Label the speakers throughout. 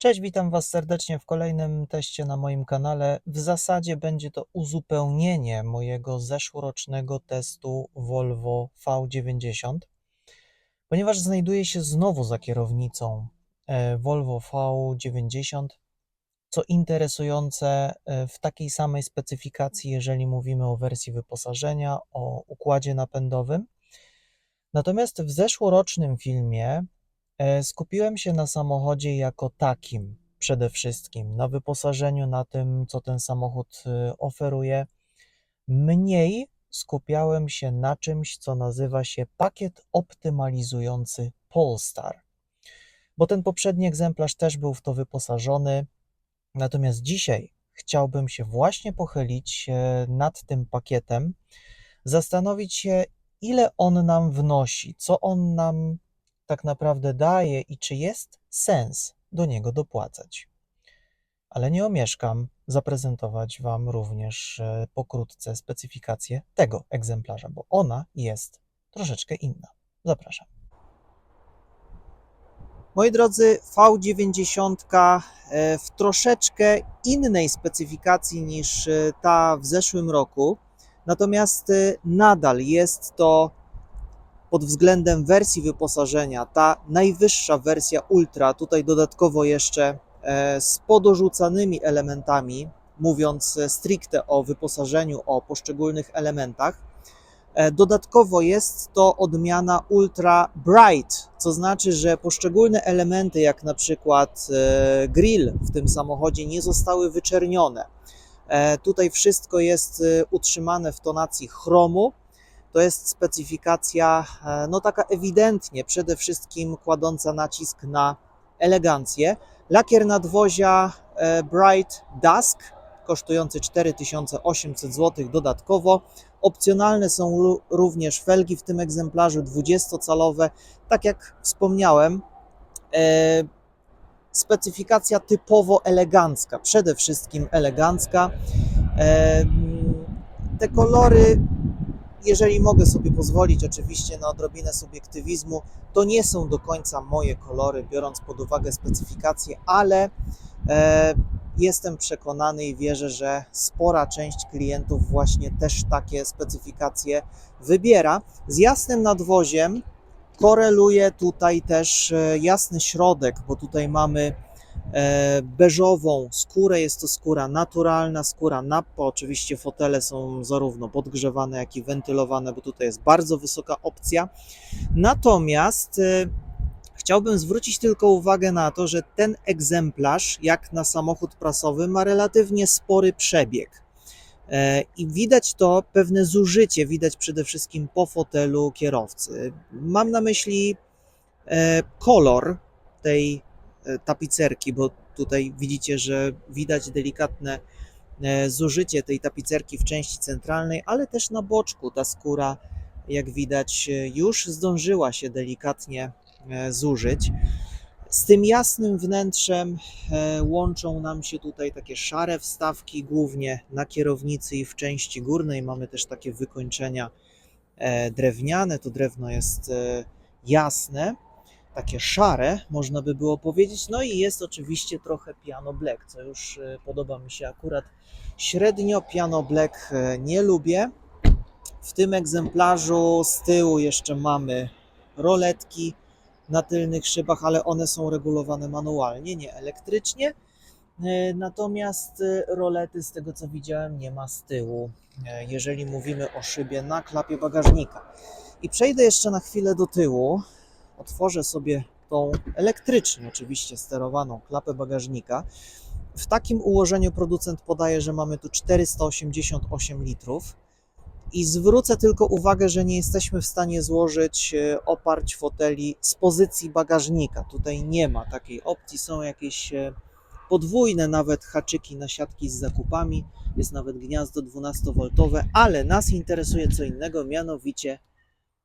Speaker 1: Cześć, witam Was serdecznie w kolejnym teście na moim kanale. W zasadzie będzie to uzupełnienie mojego zeszłorocznego testu Volvo V90, ponieważ znajduję się znowu za kierownicą e, Volvo V90. Co interesujące, e, w takiej samej specyfikacji, jeżeli mówimy o wersji wyposażenia, o układzie napędowym. Natomiast w zeszłorocznym filmie Skupiłem się na samochodzie jako takim przede wszystkim, na wyposażeniu, na tym, co ten samochód y, oferuje. Mniej skupiałem się na czymś, co nazywa się pakiet optymalizujący Polestar, bo ten poprzedni egzemplarz też był w to wyposażony. Natomiast dzisiaj chciałbym się właśnie pochylić e, nad tym pakietem, zastanowić się, ile on nam wnosi, co on nam tak naprawdę daje i czy jest sens do niego dopłacać. Ale nie omieszkam zaprezentować Wam również e, pokrótce specyfikację tego egzemplarza, bo ona jest troszeczkę inna. Zapraszam. Moi drodzy, V90 e, w troszeczkę innej specyfikacji niż e, ta w zeszłym roku, natomiast nadal jest to pod względem wersji wyposażenia, ta najwyższa wersja Ultra, tutaj dodatkowo jeszcze e, z podorzucanymi elementami, mówiąc stricte o wyposażeniu, o poszczególnych elementach. E, dodatkowo jest to odmiana Ultra Bright, co znaczy, że poszczególne elementy, jak na przykład e, grill w tym samochodzie, nie zostały wyczernione. Tutaj wszystko jest utrzymane w tonacji chromu, to jest specyfikacja, e, no taka ewidentnie, przede wszystkim kładąca nacisk na elegancję. Lakier nadwozia e, Bright Dusk, kosztujący 4800 zł dodatkowo. Opcjonalne są również felgi w tym egzemplarzu 20-calowe. Tak jak wspomniałem, e, specyfikacja typowo elegancka, przede wszystkim elegancka. Te kolory jeżeli mogę sobie pozwolić oczywiście na odrobinę subiektywizmu, to nie są do końca moje kolory, biorąc pod uwagę specyfikację, ale e, jestem przekonany i wierzę, że spora część klientów właśnie też takie specyfikacje wybiera. Z jasnym nadwoziem koreluje tutaj też e, jasny środek, bo tutaj mamy beżową skórę. Jest to skóra naturalna, skóra Nappa. Oczywiście fotele są zarówno podgrzewane, jak i wentylowane, bo tutaj jest bardzo wysoka opcja. Natomiast e, chciałbym zwrócić tylko uwagę na to, że ten egzemplarz, jak na samochód prasowy, ma relatywnie spory przebieg. E, I widać to pewne zużycie, widać przede wszystkim po fotelu kierowcy. Mam na myśli kolor tej E, tapicerki, bo tutaj widzicie, że widać delikatne e, zużycie tej tapicerki w części centralnej, ale też na boczku ta skóra, jak widać, e, już zdążyła się delikatnie zużyć. Z tym jasnym wnętrzem łączą nam się tutaj takie szare wstawki, głównie na kierownicy i w części górnej. Mamy też takie wykończenia drewniane. To drewno jest jasne takie szare, można by było powiedzieć. No i jest oczywiście trochę piano black, co już e, podoba mi się akurat średnio. Piano black e, nie lubię. W tym egzemplarzu z tyłu jeszcze mamy roletki na tylnych szybach, ale one są regulowane manualnie, nie elektrycznie. E, natomiast rolety, z tego co widziałem, nie ma z tyłu, jeżeli mówimy o szybie na klapie bagażnika. I przejdę jeszcze na chwilę do tyłu otworzę sobie tą elektrycznie oczywiście sterowaną klapę bagażnika. W takim ułożeniu producent podaje, że mamy tu 488 litrów. I zwrócę tylko uwagę, że nie jesteśmy w stanie złożyć e, oparć foteli z pozycji bagażnika. Tutaj nie ma takiej opcji. Są jakieś e, podwójne nawet haczyki na siatki z zakupami. Jest nawet gniazdo 12V, ale nas interesuje co innego, mianowicie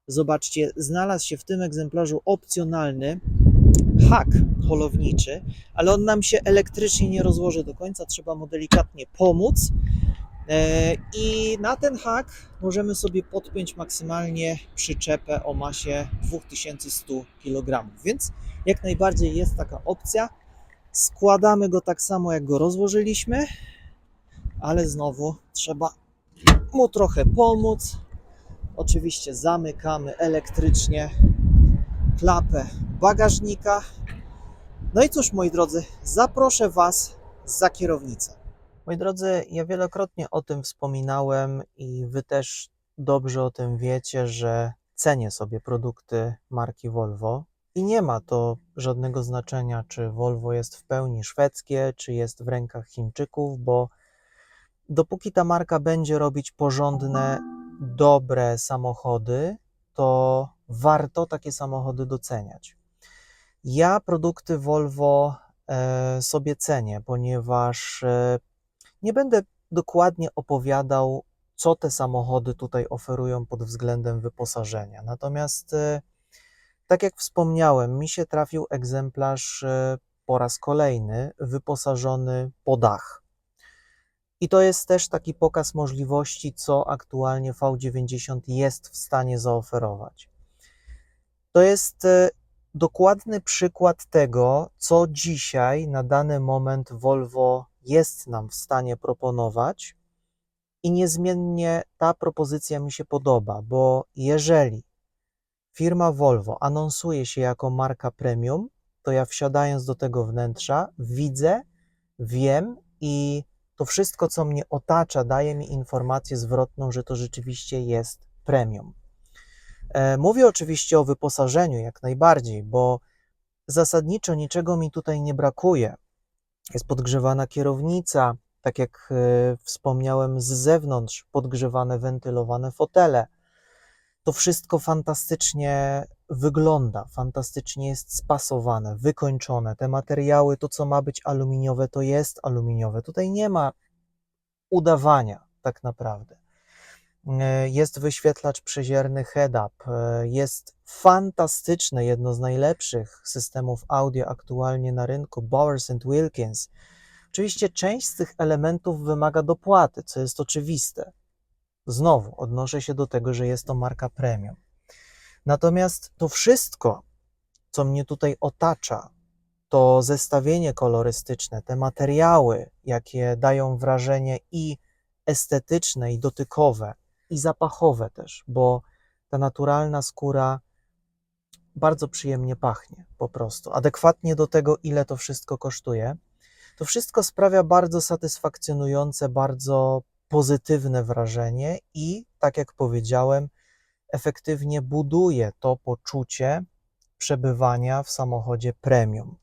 Speaker 1: Zobaczcie, znalazł się w tym egzemplarzu opcjonalny hak holowniczy, ale on nam się elektrycznie nie rozłoży do końca, trzeba mu delikatnie pomóc. E, I na ten hak możemy sobie podpiąć maksymalnie przyczepę o masie 2100 kg, więc jak najbardziej jest taka opcja. Składamy go tak samo, jak go rozłożyliśmy, ale znowu trzeba mu trochę pomóc. Oczywiście zamykamy elektrycznie klapę bagażnika. No i cóż, moi drodzy, zaproszę Was za kierownicę. Moi drodzy, ja wielokrotnie o tym wspominałem i Wy też dobrze o tym wiecie, że cenię sobie produkty marki Volvo i nie ma to żadnego znaczenia, czy Volvo jest w pełni szwedzkie, czy jest w rękach Chińczyków, bo dopóki ta marka będzie robić porządne, dobre samochody, to warto takie samochody doceniać. Ja produkty Volvo e, sobie cenię, ponieważ e, nie będę dokładnie opowiadał, co te samochody tutaj oferują pod względem wyposażenia. Natomiast, e, tak jak wspomniałem, mi się trafił egzemplarz po raz kolejny wyposażony po dach. I to jest też taki pokaz możliwości, co aktualnie V90 jest w stanie zaoferować. To jest e, dokładny przykład tego, co dzisiaj na dany moment Volvo jest nam w stanie proponować. I niezmiennie ta propozycja mi się podoba, bo jeżeli firma Volvo anonsuje się jako marka premium, to ja wsiadając do tego wnętrza widzę, wiem i to wszystko, co mnie otacza, daje mi informację zwrotną, że to rzeczywiście jest premium. E, mówię oczywiście o wyposażeniu jak najbardziej, bo zasadniczo niczego mi tutaj nie brakuje. Jest podgrzewana kierownica, tak jak e, wspomniałem, z zewnątrz podgrzewane, wentylowane fotele. To wszystko fantastycznie wygląda, fantastycznie jest spasowane, wykończone. Te materiały, to co ma być aluminiowe, to jest aluminiowe. Tutaj nie ma udawania tak naprawdę. E, Jest wyświetlacz przezierny head-up, e, jest fantastyczne, jedno z najlepszych systemów audio aktualnie na rynku, Bowers Wilkins. Oczywiście część z tych elementów wymaga dopłaty, co jest oczywiste. Znowu odnoszę się do tego, że jest to marka premium. Natomiast to wszystko, co mnie tutaj otacza, to zestawienie kolorystyczne, te materiały, jakie dają wrażenie i estetyczne, i dotykowe, i zapachowe też, bo ta naturalna skóra bardzo przyjemnie pachnie po prostu, adekwatnie do tego, ile to wszystko kosztuje. To wszystko sprawia bardzo satysfakcjonujące, bardzo pozytywne wrażenie i, tak jak powiedziałem, efektywnie buduje to poczucie przebywania w samochodzie premium.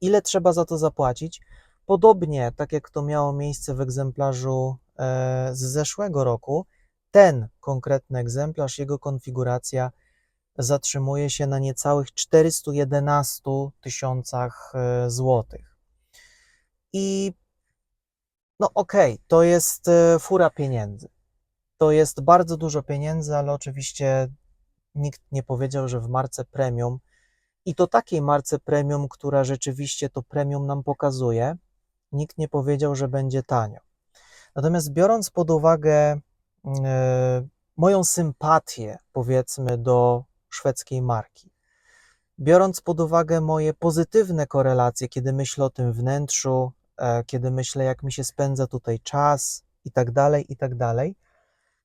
Speaker 1: Ile trzeba za to zapłacić? Podobnie, tak jak to miało miejsce w egzemplarzu e, z zeszłego roku, ten konkretny egzemplarz, jego konfiguracja zatrzymuje się na niecałych 411 tysiącach e, złotych. I no okej, to jest e, fura pieniędzy. To jest bardzo dużo pieniędzy, ale oczywiście nikt nie powiedział, że w marce premium i to takiej marce premium, która rzeczywiście to premium nam pokazuje, nikt nie powiedział, że będzie tanio. Natomiast biorąc pod uwagę e, moją sympatię, powiedzmy, do szwedzkiej marki, biorąc pod uwagę moje pozytywne korelacje, kiedy myślę o tym wnętrzu, e, kiedy myślę, jak mi się spędza tutaj czas i tak dalej, i tak dalej,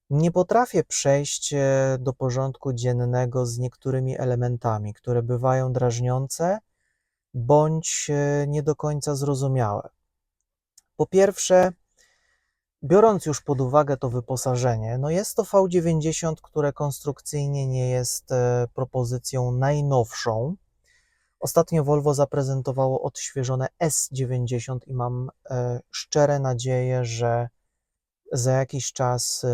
Speaker 1: nie potrafię przejść e, do porządku dziennego z niektórymi elementami, które bywają drażniące bądź e, nie do końca zrozumiałe. Po pierwsze, biorąc już pod uwagę to wyposażenie, no jest to V90, które konstrukcyjnie nie jest e, propozycją najnowszą. Ostatnio Volvo zaprezentowało odświeżone S90 i mam szczere nadzieję, że za jakiś czas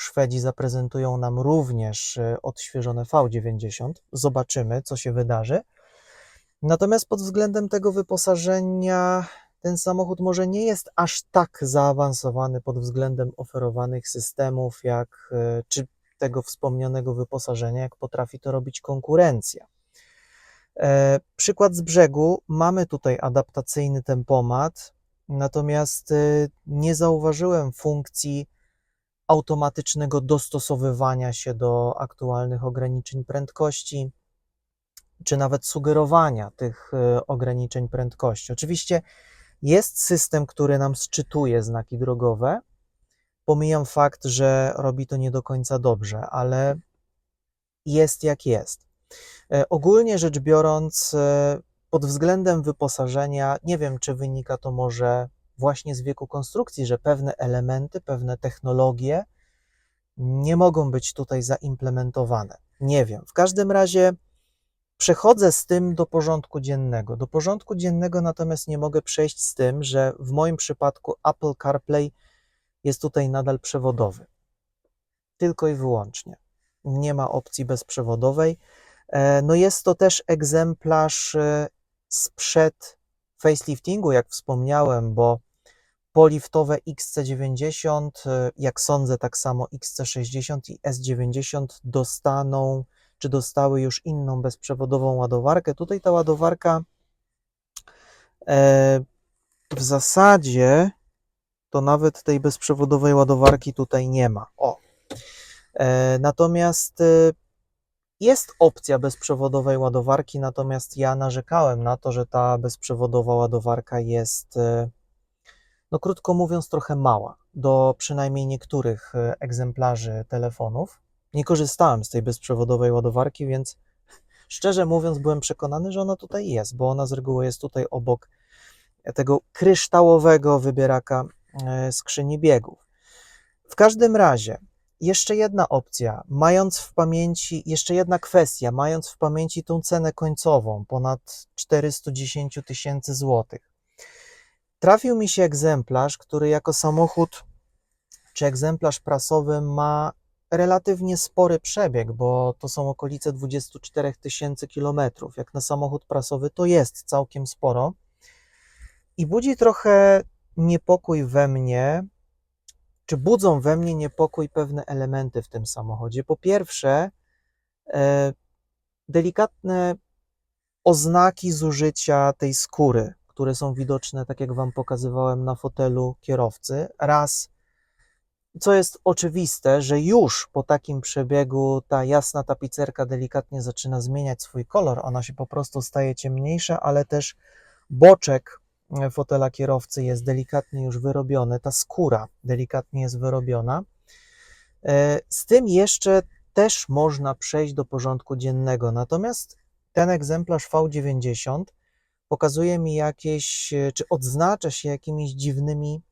Speaker 1: Szwedzi zaprezentują nam również e, odświeżone V90. Zobaczymy, co się wydarzy. Natomiast pod względem tego wyposażenia, ten samochód może nie jest aż tak zaawansowany pod względem oferowanych systemów, jak e, czy tego wspomnianego wyposażenia, jak potrafi to robić konkurencja. E, Przykład z brzegu. Mamy tutaj adaptacyjny tempomat, natomiast nie zauważyłem funkcji automatycznego dostosowywania się do aktualnych ograniczeń prędkości. czy nawet sugerowania tych e, ograniczeń prędkości. Oczywiście jest system, który nam sczytuje znaki drogowe. Pomijam fakt, że robi to nie do końca dobrze, ale jest jak jest. E, Ogólnie rzecz biorąc, e, pod względem wyposażenia, nie wiem, czy wynika to może właśnie z wieku konstrukcji, że pewne elementy, pewne technologie nie mogą być tutaj zaimplementowane. Nie wiem. W każdym razie przechodzę z tym do porządku dziennego. Do porządku dziennego natomiast nie mogę przejść z tym, że w moim przypadku Apple CarPlay jest tutaj nadal przewodowy. Tylko i wyłącznie. Nie ma opcji bezprzewodowej. E, No jest to też egzemplarz e, sprzed faceliftingu, jak wspomniałem, bo poliftowe XC90, e, jak sądzę, tak samo XC60 i S90 dostaną, czy dostały już inną bezprzewodową ładowarkę. Tutaj ta ładowarka e, w zasadzie to nawet tej bezprzewodowej ładowarki tutaj nie ma. O. E, Natomiast e, jest opcja bezprzewodowej ładowarki, natomiast ja narzekałem na to, że ta bezprzewodowa ładowarka jest, e, no krótko mówiąc, trochę mała do przynajmniej niektórych e, egzemplarzy telefonów. Nie korzystałem z tej bezprzewodowej ładowarki, więc szczerze mówiąc, byłem przekonany, że ona tutaj jest, bo ona z reguły jest tutaj obok tego kryształowego wybieraka e, skrzyni biegów. W każdym razie, jeszcze jedna opcja, mając w pamięci, jeszcze jedna kwestia, mając w pamięci tą cenę końcową, ponad 410 tysięcy złotych. Trafił mi się egzemplarz, który jako samochód, czy egzemplarz prasowy ma relatywnie spory przebieg, bo to są okolice 24 tysięcy kilometrów. Jak na samochód prasowy to jest całkiem sporo. I budzi trochę niepokój we mnie, czy budzą we mnie niepokój pewne elementy w tym samochodzie. Po pierwsze, e, delikatne oznaki zużycia tej skóry, które są widoczne, tak jak Wam pokazywałem na fotelu kierowcy. Raz, co jest oczywiste, że już po takim przebiegu ta jasna tapicerka delikatnie zaczyna zmieniać swój kolor. Ona się po prostu staje ciemniejsza, ale też boczek e, fotela kierowcy jest delikatnie już wyrobiony, ta skóra delikatnie jest wyrobiona. E, Z tym jeszcze też można przejść do porządku dziennego. Natomiast ten egzemplarz V90 pokazuje mi jakieś, e, czy odznacza się jakimiś dziwnymi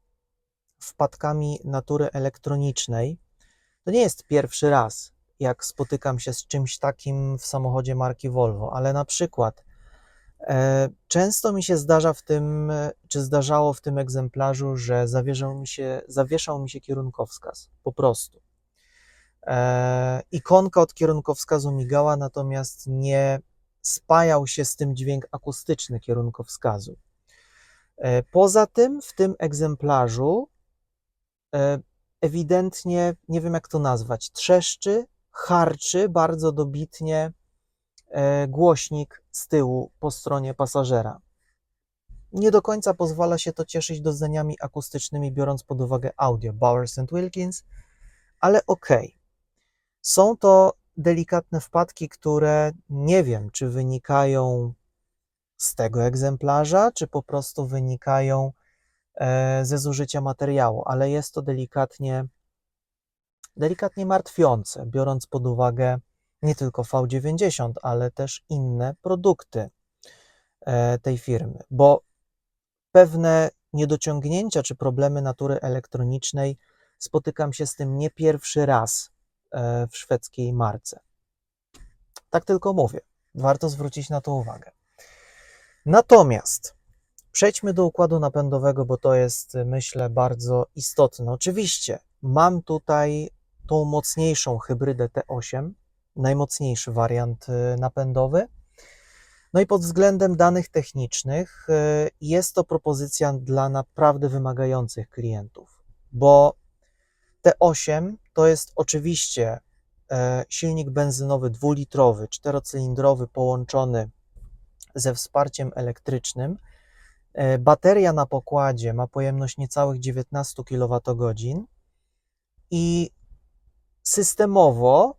Speaker 1: wpadkami natury elektronicznej. To nie jest pierwszy raz, jak spotykam się z czymś takim w samochodzie marki Volvo, ale na przykład e, często mi się zdarza w tym, e, czy zdarzało w tym egzemplarzu, że zawieszał mi się, zawieszał mi się kierunkowskaz, po prostu. E, ikonka od kierunkowskazu migała, natomiast nie spajał się z tym dźwięk akustyczny kierunkowskazu. E, Poza tym, w tym egzemplarzu e, ewidentnie, nie wiem jak to nazwać, trzeszczy, harczy bardzo dobitnie e, głośnik z tyłu po stronie pasażera. Nie do końca pozwala się to cieszyć doznaniami akustycznymi, biorąc pod uwagę audio Bowers Wilkins, ale okej. Są to delikatne wpadki, które nie wiem, czy wynikają z tego egzemplarza, czy po prostu wynikają e, ze zużycia materiału, ale jest to delikatnie, delikatnie martwiące, biorąc pod uwagę nie tylko V90, ale też inne produkty e, tej firmy, bo pewne niedociągnięcia czy problemy natury elektronicznej spotykam się z tym nie pierwszy raz w szwedzkiej marce. Tak tylko mówię. Warto zwrócić na to uwagę. Natomiast przejdźmy do układu napędowego, bo to jest, myślę, bardzo istotne. Oczywiście mam tutaj tą mocniejszą hybrydę T8, najmocniejszy wariant y, napędowy. No i pod względem danych technicznych y, jest to propozycja dla naprawdę wymagających klientów, bo T8 to jest oczywiście e, silnik benzynowy dwulitrowy, czterocylindrowy połączony ze wsparciem elektrycznym. E, Bateria na pokładzie ma pojemność niecałych 19 kWh i systemowo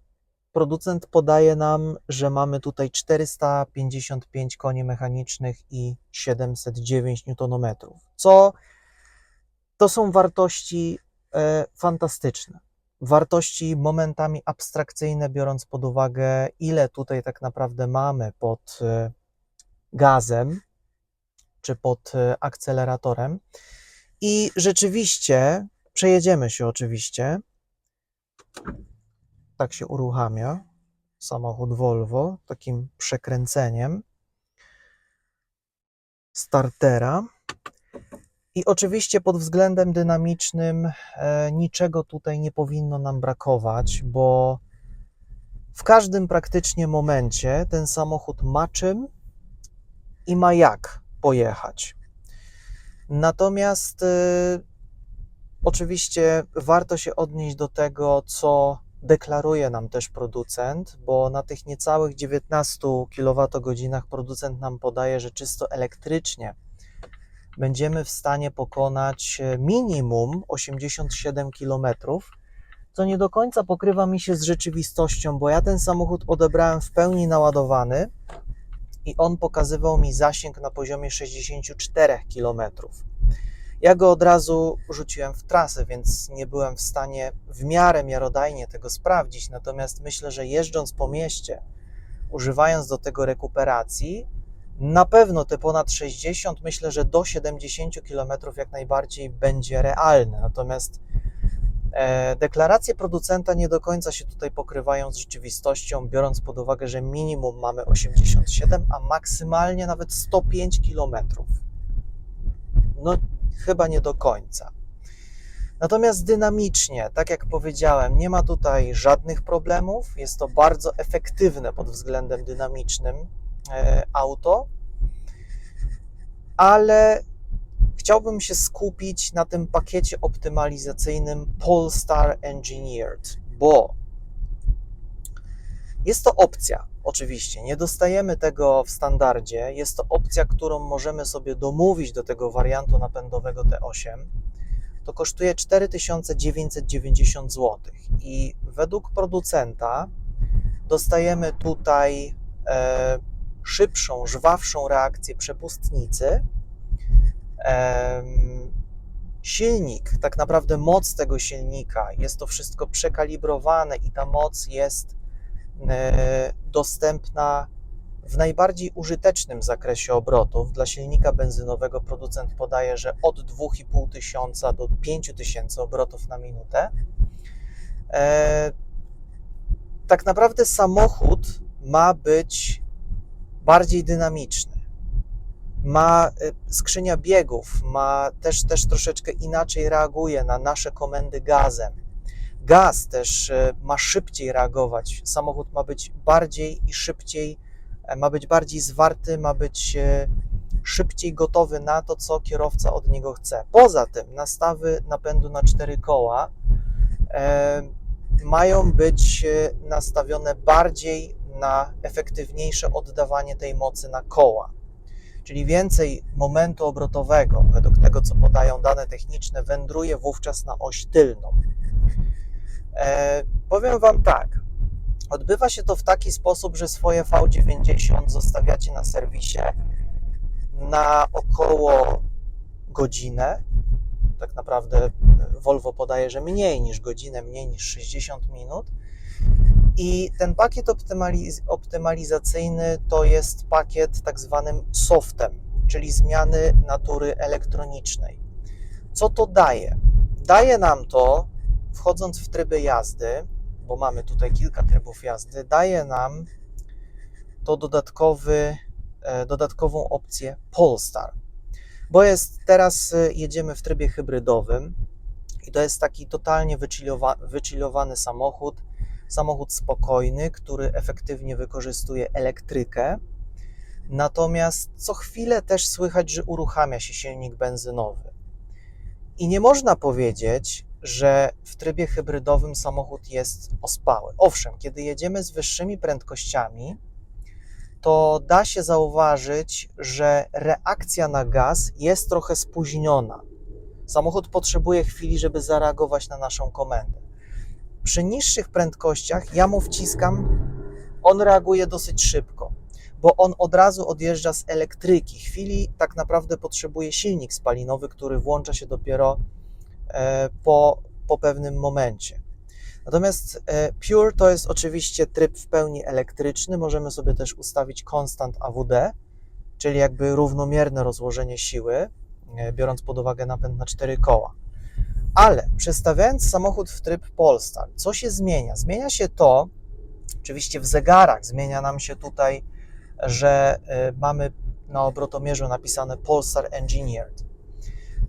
Speaker 1: producent podaje nam, że mamy tutaj 455 koni mechanicznych i 709 Nm, co to są wartości fantastyczne. Wartości momentami abstrakcyjne, biorąc pod uwagę, ile tutaj tak naprawdę mamy pod e, gazem czy pod e, akceleratorem. I rzeczywiście przejedziemy się oczywiście. Tak się uruchamia samochód Volvo takim przekręceniem startera. I oczywiście pod względem dynamicznym e, niczego tutaj nie powinno nam brakować, bo w każdym praktycznie momencie ten samochód ma czym i ma jak pojechać. Natomiast e, oczywiście warto się odnieść do tego, co deklaruje nam też producent, bo na tych niecałych 19 kWh producent nam podaje, że czysto elektrycznie będziemy w stanie pokonać e, minimum 87 km, co nie do końca pokrywa mi się z rzeczywistością, bo ja ten samochód odebrałem w pełni naładowany i on pokazywał mi zasięg na poziomie 64 km. Ja go od razu rzuciłem w trasę, więc nie byłem w stanie w miarę miarodajnie tego sprawdzić. Natomiast myślę, że jeżdżąc po mieście, używając do tego rekuperacji, na pewno te ponad 60, myślę, że do 70 km jak najbardziej będzie realne. Natomiast e, deklaracje producenta nie do końca się tutaj pokrywają z rzeczywistością, biorąc pod uwagę, że minimum mamy 87, a maksymalnie nawet 105 km. No, chyba nie do końca. Natomiast dynamicznie, tak jak powiedziałem, nie ma tutaj żadnych problemów. Jest to bardzo efektywne pod względem dynamicznym auto, ale chciałbym się skupić na tym pakiecie optymalizacyjnym Polestar Engineered, bo jest to opcja, oczywiście. Nie dostajemy tego w standardzie. Jest to opcja, którą możemy sobie domówić do tego wariantu napędowego T8. To kosztuje 4990 zł. I według producenta dostajemy tutaj e, szybszą, żwawszą reakcję przepustnicy. Silnik, tak naprawdę moc tego silnika, jest to wszystko przekalibrowane i ta moc jest E, dostępna w najbardziej użytecznym zakresie obrotów. Dla silnika benzynowego producent podaje, że od 2,5 tysiąca do 5 tysięcy obrotów na minutę. E, tak naprawdę samochód ma być bardziej dynamiczny. Ma e, skrzynia biegów, ma też, też troszeczkę inaczej reaguje na nasze komendy gazem Gaz też e, ma szybciej reagować. Samochód ma być bardziej i szybciej, e, ma być bardziej zwarty, ma być e, szybciej gotowy na to, co kierowca od niego chce. Poza tym nastawy napędu na cztery koła e, mają być nastawione bardziej na efektywniejsze oddawanie tej mocy na koła. Czyli więcej momentu obrotowego, według tego co podają dane techniczne, wędruje wówczas na oś tylną. E, powiem Wam tak. Odbywa się to w taki sposób, że swoje V90 zostawiacie na serwisie na około godzinę. Tak naprawdę Volvo podaje, że mniej niż godzinę, mniej niż 60 minut. I ten pakiet optymaliz optymalizacyjny to jest pakiet tak zwanym softem, czyli zmiany natury elektronicznej. Co to daje? Daje nam to wchodząc w tryby jazdy, bo mamy tutaj kilka trybów jazdy, daje nam to dodatkowy, e, dodatkową opcję Polestar. Bo jest teraz e, jedziemy w trybie hybrydowym i to jest taki totalnie wychillowany samochód, samochód spokojny, który efektywnie wykorzystuje elektrykę. Natomiast co chwilę też słychać, że uruchamia się silnik benzynowy. I nie można powiedzieć, że w trybie hybrydowym samochód jest ospały. Owszem, kiedy jedziemy z wyższymi prędkościami, to da się zauważyć, że reakcja na gaz jest trochę spóźniona. Samochód potrzebuje chwili, żeby zareagować na naszą komendę. Przy niższych prędkościach ja mu wciskam, on reaguje dosyć szybko, bo on od razu odjeżdża z elektryki. Chwili tak naprawdę potrzebuje silnik spalinowy, który włącza się dopiero e, po, po pewnym momencie. Natomiast e, Pure to jest oczywiście tryb w pełni elektryczny. Możemy sobie też ustawić konstant AWD, czyli jakby równomierne rozłożenie siły, e, biorąc pod uwagę napęd na cztery koła. Ale przestawiając samochód w tryb Polestar, co się zmienia? Zmienia się to, oczywiście w zegarach, zmienia nam się tutaj, że e, mamy na obrotomierzu napisane Polestar Engineered.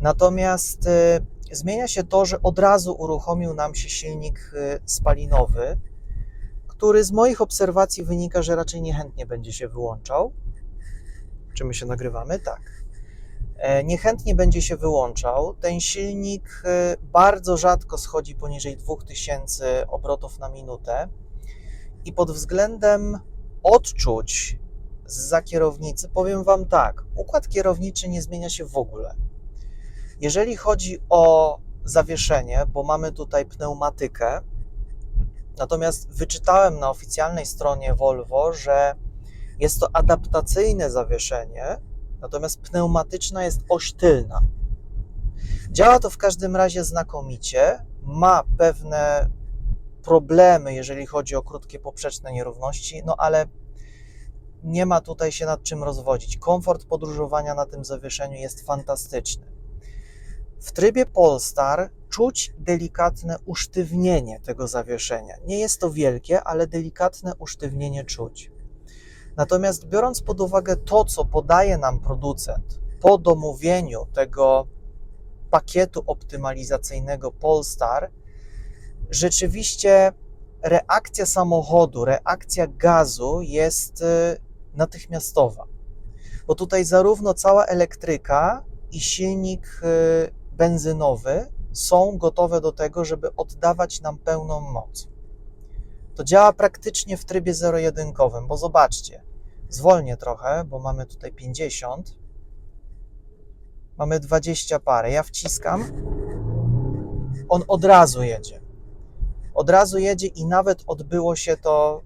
Speaker 1: Natomiast e, zmienia się to, że od razu uruchomił nam się silnik e, spalinowy, który z moich obserwacji wynika, że raczej niechętnie będzie się wyłączał. Czy my się nagrywamy? Tak. E, Niechętnie będzie się wyłączał. Ten silnik e, bardzo rzadko schodzi poniżej 2000 obrotów na minutę i pod względem odczuć za kierownicy powiem Wam tak, układ kierowniczy nie zmienia się w ogóle. Jeżeli chodzi o zawieszenie, bo mamy tutaj pneumatykę, natomiast wyczytałem na oficjalnej stronie Volvo, że jest to adaptacyjne zawieszenie, natomiast pneumatyczna jest oś tylna. Działa to w każdym razie znakomicie, ma pewne problemy, jeżeli chodzi o krótkie poprzeczne nierówności, no ale nie ma tutaj się nad czym rozwodzić. Komfort podróżowania na tym zawieszeniu jest fantastyczny. W trybie Polestar czuć delikatne usztywnienie tego zawieszenia. Nie jest to wielkie, ale delikatne usztywnienie czuć. Natomiast biorąc pod uwagę to, co podaje nam producent po domówieniu tego pakietu optymalizacyjnego Polestar, rzeczywiście reakcja samochodu, reakcja gazu jest y, natychmiastowa. Bo tutaj zarówno cała elektryka i silnik y, benzynowy są gotowe do tego, żeby oddawać nam pełną moc. To działa praktycznie w trybie zero-jedynkowym, bo zobaczcie, zwolnię trochę, bo mamy tutaj 50, mamy 20 parę. Ja wciskam, on od razu jedzie. Od razu jedzie i nawet odbyło się to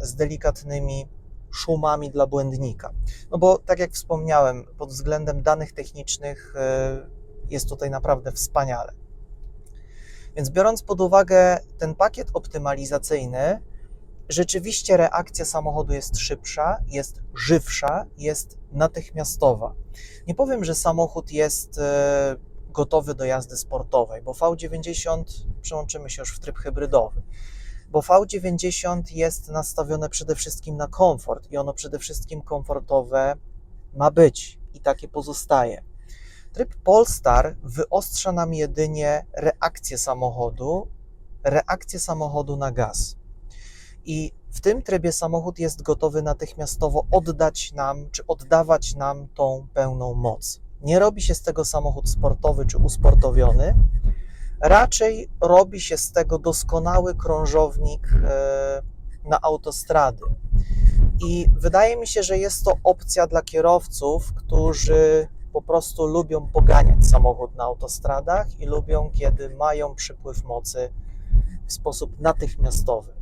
Speaker 1: z delikatnymi szumami dla błędnika. No bo tak jak wspomniałem, pod względem danych technicznych y, jest tutaj naprawdę wspaniale. Więc biorąc pod uwagę ten pakiet optymalizacyjny, rzeczywiście reakcja samochodu jest szybsza, jest żywsza, jest natychmiastowa. Nie powiem, że samochód jest e, gotowy do jazdy sportowej, bo V90 przełączymy się już w tryb hybrydowy. Bo V90 jest nastawione przede wszystkim na komfort i ono przede wszystkim komfortowe ma być i takie pozostaje. Tryb Polestar wyostrza nam jedynie reakcję samochodu, reakcję samochodu na gaz. I w tym trybie samochód jest gotowy natychmiastowo oddać nam, czy oddawać nam tą pełną moc. Nie robi się z tego samochód sportowy czy usportowiony, raczej robi się z tego doskonały krążownik e, na autostrady. I wydaje mi się, że jest to opcja dla kierowców, którzy po prostu lubią poganiać samochód na autostradach i lubią, kiedy mają przypływ mocy w sposób natychmiastowy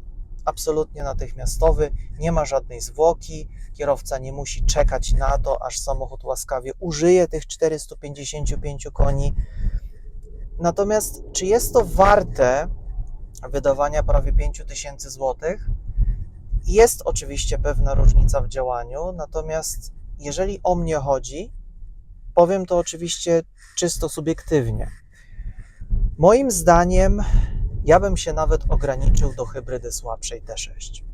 Speaker 1: absolutnie natychmiastowy, nie ma żadnej zwłoki, kierowca nie musi czekać na to, aż samochód łaskawie użyje tych 455 koni. Natomiast czy jest to warte wydawania prawie 5000 zł? Jest oczywiście pewna różnica w działaniu, natomiast jeżeli o mnie chodzi, powiem to oczywiście czysto subiektywnie. Moim zdaniem ja bym się nawet ograniczył do hybrydy słabszej T6.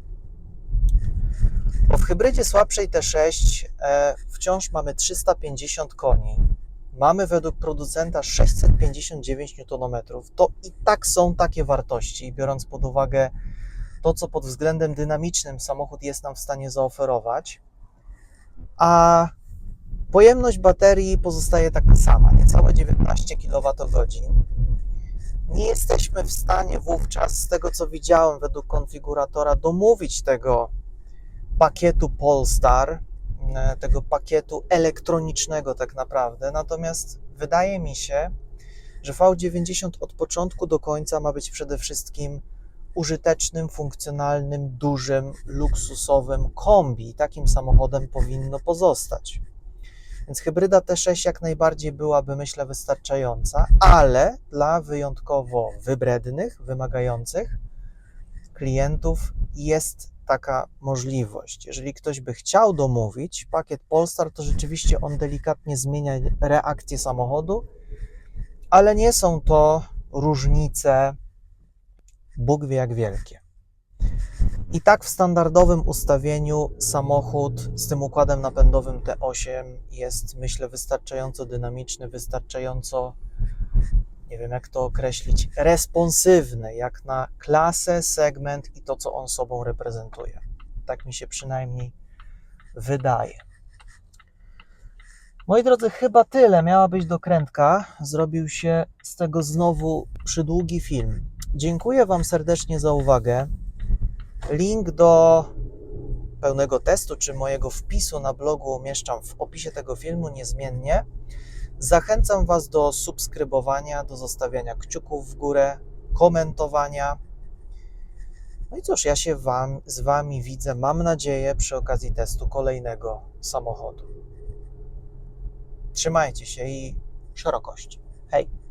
Speaker 1: Bo w hybrydzie słabszej T6 e, wciąż mamy 350 koni, mamy według producenta 659 Nm. To i tak są takie wartości, biorąc pod uwagę to, co pod względem dynamicznym samochód jest nam w stanie zaoferować. A pojemność baterii pozostaje taka sama, niecałe 19 kWh nie jesteśmy w stanie wówczas, z tego co widziałem według konfiguratora, domówić tego pakietu Polestar, e, tego pakietu elektronicznego tak naprawdę. Natomiast wydaje mi się, że V90 od początku do końca ma być przede wszystkim użytecznym, funkcjonalnym, dużym, luksusowym kombi. Takim samochodem powinno pozostać. Więc hybryda T6 jak najbardziej byłaby, myślę, wystarczająca, ale dla wyjątkowo wybrednych, wymagających klientów jest taka możliwość. Jeżeli ktoś by chciał domówić pakiet Polestar, to rzeczywiście on delikatnie zmienia reakcję samochodu, ale nie są to różnice Bóg wie jak wielkie. I tak w standardowym ustawieniu samochód z tym układem napędowym T8 jest, myślę, wystarczająco dynamiczny, wystarczająco, nie wiem jak to określić, responsywny, jak na klasę, segment i to, co on sobą reprezentuje. Tak mi się przynajmniej wydaje. Moi drodzy, chyba tyle. Miała być dokrętka. Zrobił się z tego znowu przydługi film. Dziękuję Wam serdecznie za uwagę. Link do pełnego testu czy mojego wpisu na blogu umieszczam w opisie tego filmu niezmiennie. Zachęcam Was do subskrybowania, do zostawiania kciuków w górę, komentowania. No i cóż, ja się wam, z Wami widzę, mam nadzieję, przy okazji testu kolejnego samochodu. Trzymajcie się i szerokości. Hej!